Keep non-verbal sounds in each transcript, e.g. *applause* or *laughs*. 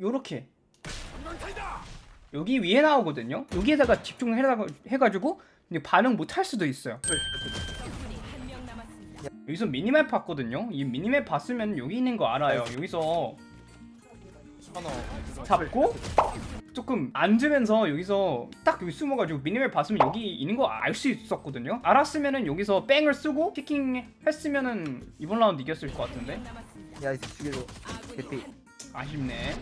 요렇게. 여기 위에 나오거든요? 여기에다가 집중을 해가, 해가지고 이제 반응 못 할 수도 있어요. 여기서 미니맵 봤거든요? 이 미니맵 봤으면 여기 있는 거 알아요. 여기서 하나 잡고 조금 앉으면서 여기서 딱 여기 숨어가지고 미니맵 봤으면 여기 있는 거 알 수 있었거든요? 알았으면은 여기서 뺑을 쓰고 피킹 했으면은 이번 라운드 이겼을 것 같은데? 야이 죽여줘 개피 아쉽네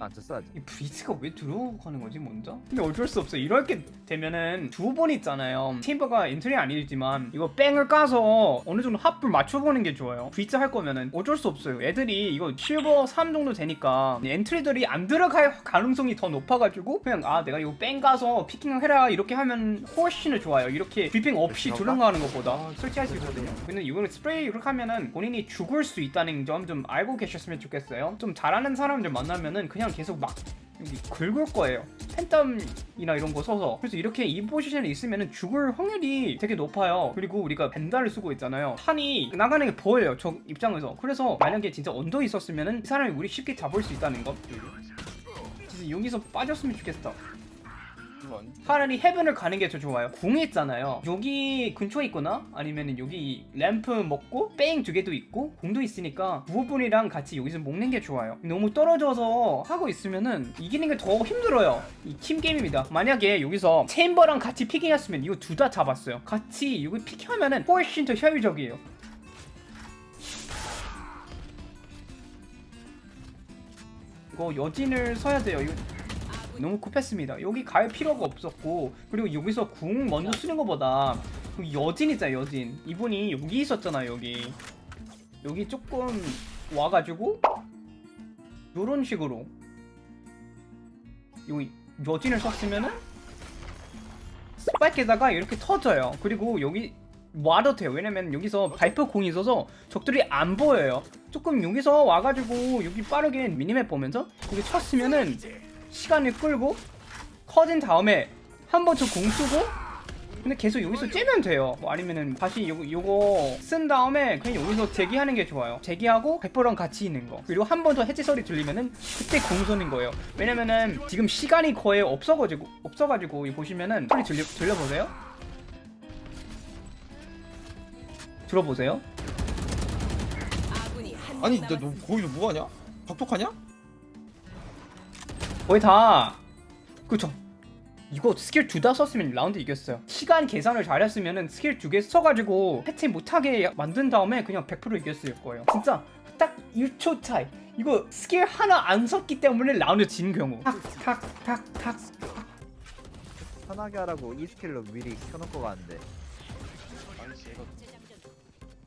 안 쳤어 아직 이 브리즈가 왜 들어가는 거지 먼저? 근데 어쩔 수 없어 이렇게 되면은 두 번 있잖아요. 팀버가 엔트리 아니지만 이거 뺑을 까서 어느 정도 합을 맞춰보는 게 좋아요. 브리즈 할 거면은 어쩔 수 없어요. 애들이 이거 실버 3 정도 되니까 엔트리들이 안 들어갈 가능성이 더 높아가지고 그냥 아 내가 이거 뺑 가서 피킹을 해라 이렇게 하면 훨씬 좋아요. 이렇게 브리핑 없이? 들어가는 것보다 설치할 수 있거든요. 근데 이거는 스프레이 이렇게 하면은 본인이 죽을 수 있다는 점 좀 알고 계셨으면 좋겠어요. 좀 잘하는 사람 들 만나면은 그냥 계속 막 여기 긁을 거예요. 팬텀이나 이런 거 써서 그래서 이렇게 이 포지션에 있으면 죽을 확률이 되게 높아요. 그리고 우리가 벤다를 쓰고 있잖아요. 탄이 나가는 게 보여요. 저 입장에서. 그래서 만약에 진짜 언더 있었으면은 이 사람이 우리 쉽게 잡을 수 있다는 거. 그래서 여기서 빠졌으면 좋겠어. 이건 차라리 헤븐을 가는 게 더 좋아요. 궁이 있잖아요. 여기 근처에 있거나 아니면 여기 램프 먹고 뺑 두 개도 있고 궁도 있으니까 부부분이랑 같이 여기서 먹는 게 좋아요. 너무 떨어져서 하고 있으면은 이기는 게 더 힘들어요. 이 팀 게임입니다. 만약에 여기서 챔버랑 같이 피킹했으면 이거 둘 다 잡았어요. 같이 여기 피킹하면은 훨씬 더 효율적이에요. 이거 여진을 서야 돼요. 이거 너무 급했습니다. 여기 갈 필요가 없었고 그리고 여기서 궁 먼저 쓰는 것보다 여기 여진 있잖아요 여진. 이분이 여기 있었잖아요 여기. 여기 조금 와가지고 요런 식으로 여기 여진을 썼으면은 스파이크에다가 이렇게 터져요. 그리고 여기 와도 돼요. 왜냐면 여기서 발표 공이 있어서 적들이 안 보여요. 조금 여기서 와가지고 여기 빠르게 미니맵 보면서 여기 쳤으면은 시간을 끌고 커진 다음에 한번더공 쓰고 근데 계속 여기서 째면 돼요. 뭐 아니면은 다시 요거, 요거 쓴 다음에 그냥 여기서 제기하는 게 좋아요. 제기하고 백퍼랑 같이 있는 거. 그리고 한 번 더 해제 소리 들리면은 그때 공 쏘는 거예요. 왜냐면은 지금 시간이 거의 없어가지고 없어가지고 이 보시면은 소리 들려, 들려보세요. 들어보세요. 아니 너, 너 거기서 뭐하냐? 박독하냐? 거의 다 그쵸. 이거 스킬 둘다 썼으면 라운드 이겼어요. 시간 계산을 잘했으면은 스킬 두 개 써가지고 해체 못하게 만든 다음에 그냥 100% 이겼을 거예요. 진짜 딱 1초 차이. 이거 스킬 하나 안 썼기 때문에 라운드 진 경우. 탁탁탁탁. 편하게 하라고 이 스킬로 미리 켜놓고 가는데.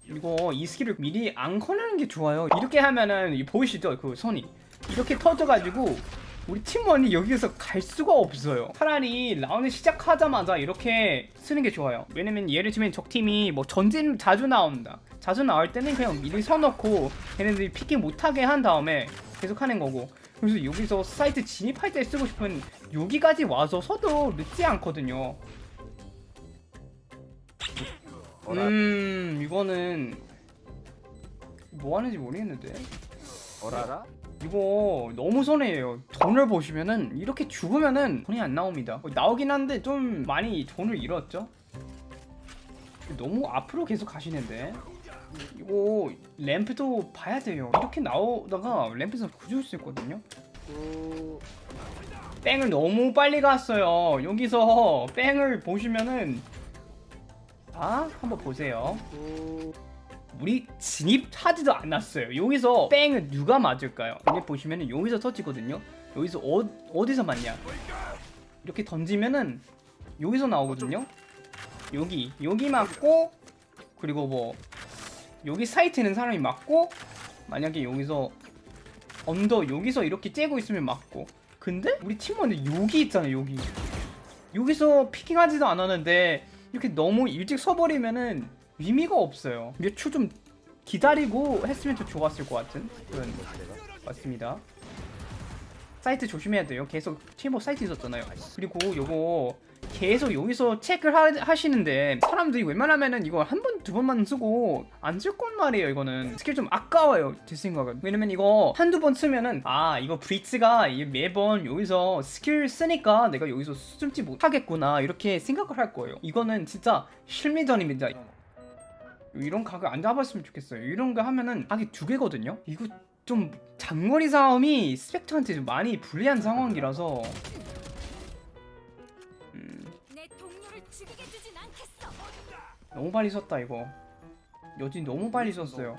이거 이 스킬을 미리 안 꺼내는 게 좋아요. 이렇게 하면은 이 보이시죠? 그 선이. 이렇게 터져가지고 우리 팀원이 여기에서 갈 수가 없어요. 차라리 라운드 시작하자마자 이렇게 쓰는 게 좋아요. 왜냐면 예를 들면 적팀이 뭐 전진 자주 나온다. 자주 나올 때는 그냥 미리 서놓고 걔네들이 피킹 못하게 한 다음에 계속 하는 거고. 그래서 여기서 사이트 진입할 때 쓰고 싶은 여기까지 와서 서도 늦지 않거든요. 음 이거는 뭐 하는지 모르겠는데. 어라라 이거 너무 손해예요. 돈을 보시면은 이렇게 죽으면은 돈이 안 나옵니다. 어, 나오긴 한데 좀 많이 돈을 잃었죠? 너무 앞으로 계속 가시는데. 이거 램프도 봐야 돼요. 이렇게 나오다가 램프에서 구줄 수 있거든요. 또 뺑을 너무 빨리 갔어요. 여기서 뺑을 보시면은 아 한번 보세요. 또 우리 진입하지도 않았어요. 여기서 뺑을 누가 맞을까요? 여기 보시면은 여기서 터지거든요. 여기서 어, 어디서 맞냐? 이렇게 던지면은 여기서 나오거든요. 여기 여기 맞고 그리고 뭐 여기 사이트는 사람이 맞고 만약에 여기서 언더 여기서 이렇게 째고 있으면 맞고 근데 우리 팀원은 여기 있잖아요 여기 여기서 피킹하지도 않았는데 이렇게 너무 일찍 서버리면은 의미가 없어요. 몇 초 좀 기다리고 했으면 더 좋았을 것 같은 그런 맞습니다. 사이트 조심해야 돼요. 계속 팀버 사이트 있었잖아요. 그리고 요거 계속 여기서 체크를 하, 하시는데 사람들이 웬만하면은 이거 한 번 두 번만 쓰고 안 쓸 건 말이에요 이거는. 스킬 좀 아까워요 제 생각은. 왜냐면 이거 한두 번 쓰면은 아 이거 브리츠가 이 매번 여기서 스킬 쓰니까 내가 여기서 숨지 못하겠구나 이렇게 생각을 할 거예요. 이거는 진짜 실미전입니다 이런 각을 안 잡았으면 좋겠어요. 이런 거 하면은 각이 두 개거든요? 이거 좀 장거리 싸움이 스펙터한테 좀 많이 불리한 상황이라서. 음, 내 동료를 죽이게 두진 않겠어. 너무 빨리 썼다 이거. 여진 너무 빨리 너 썼어요?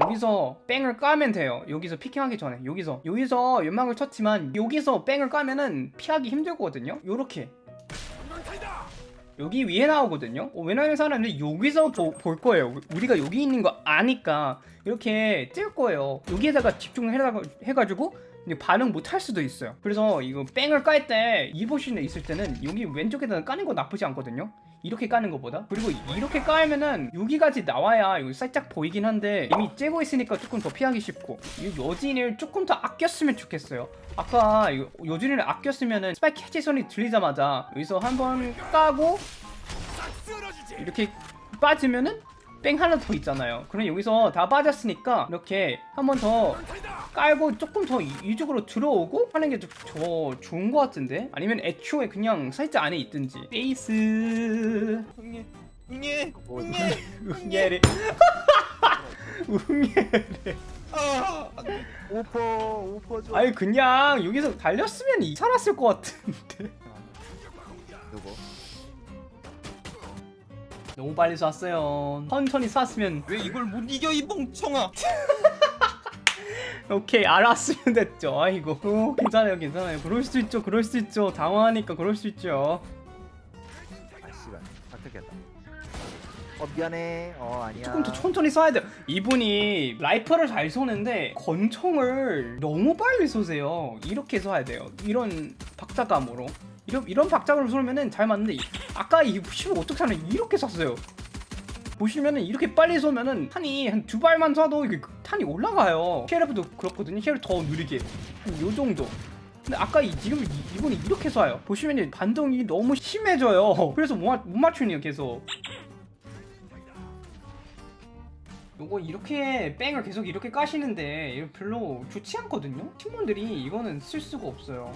여기서 뺑을 까면 돼요. 여기서 피킹하기 전에. 여기서. 여기서 연막을 쳤지만 여기서 뺑을 까면은 피하기 힘들거든요? 요렇게 여기 위에 나오거든요? 어, 왜냐면 사람들이 여기서 보- 볼 거예요. 우리가 여기 있는 거 아니까 이렇게 뜰 거예요. 여기에다가 집중을 해가, 해가지고 반응 못 할 수도 있어요. 그래서 이거 뺑을 깔 때 이보신에 있을 때는 여기 왼쪽에다 까는 거 나쁘지 않거든요 이렇게 까는 것보다? 그리고 이렇게 까면은 여기까지 나와야 이거 살짝 보이긴 한데 이미 째고 있으니까 조금 더 피하기 쉽고. 이 여진을 조금 더 아꼈으면 좋겠어요. 아까 여진을 아꼈으면은 스파이크 해제 소리 들리자마자 여기서 한번 까고 이렇게 빠지면은 뺑 하나 더 있잖아요. 그럼 여기서 다 빠졌으니까 이렇게 한 번 더 깔고 조금 더 이- 이쪽으로 들어오고 하는 게 더 좋은 것 같은데? 아니면 애초에 그냥 살짝 안에 있든지? 베이스. 응애 웅예를 웅예 아 안돼 오퍼 오퍼 좀. 아니 그냥 여기서 달렸으면 이 살았을 것 같은데. 누구? 너무 빨리 쐈어요. 천천히 쐈으면 왜 이걸 못 이겨 이 멍청아 *laughs* 오케이 알았으면 됐죠. 아이고. 어, 괜찮아요 괜찮아요. 그럴 수 있죠 그럴 수 있죠. 당황하니까 그럴 수 있죠. 아 씨발 박특했다. 어 미안해. 어 아니야. 조금 더 천천히 쏴야 돼요. 이분이 라이퍼를 잘 쏘는데 권총을 너무 빨리 쏘세요. 이렇게 쏴야 돼요. 이런 박자감으로. 이런, 이런 박자감으로 쏘면은 잘 맞는데 이- 아까 이 시을 어떻게 하나 이렇게 쐈어요 보시면은 이렇게 빨리 쏘면은 탄이 한 두 발만 쏴도 이게 탄이 올라가요. 셰르프도 그렇거든요. 셰르프 더 느리게. 요 정도. 근데 아까 이, 지금 이, 이분이 이렇게 쏴요. 보시면은 반동이 너무 심해져요. *laughs* 그래서 못, 맞- 못 맞추네요 계속. 요거 이렇게 뺑을 계속 이렇게 까시는데 별로 좋지 않거든요? 팀원들이 이거는 쓸 수가 없어요.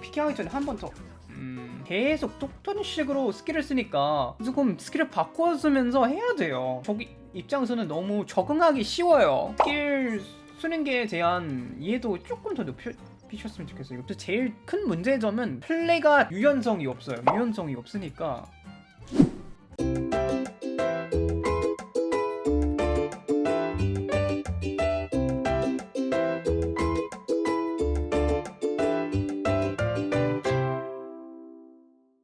피킹하기 전에 한 번 더 음, 계속 똑같은 식으로 스킬을 쓰니까 조금 스킬을 바꿔쓰면서 해야 돼요. 저기 입장에서는 너무 적응하기 쉬워요. 스킬 쓰는 게 대한 이해도 조금 더 높이셨으면 좋겠어요. 이것도 제일 큰 문제점은 플레이가 유연성이 없어요. 유연성이 없으니까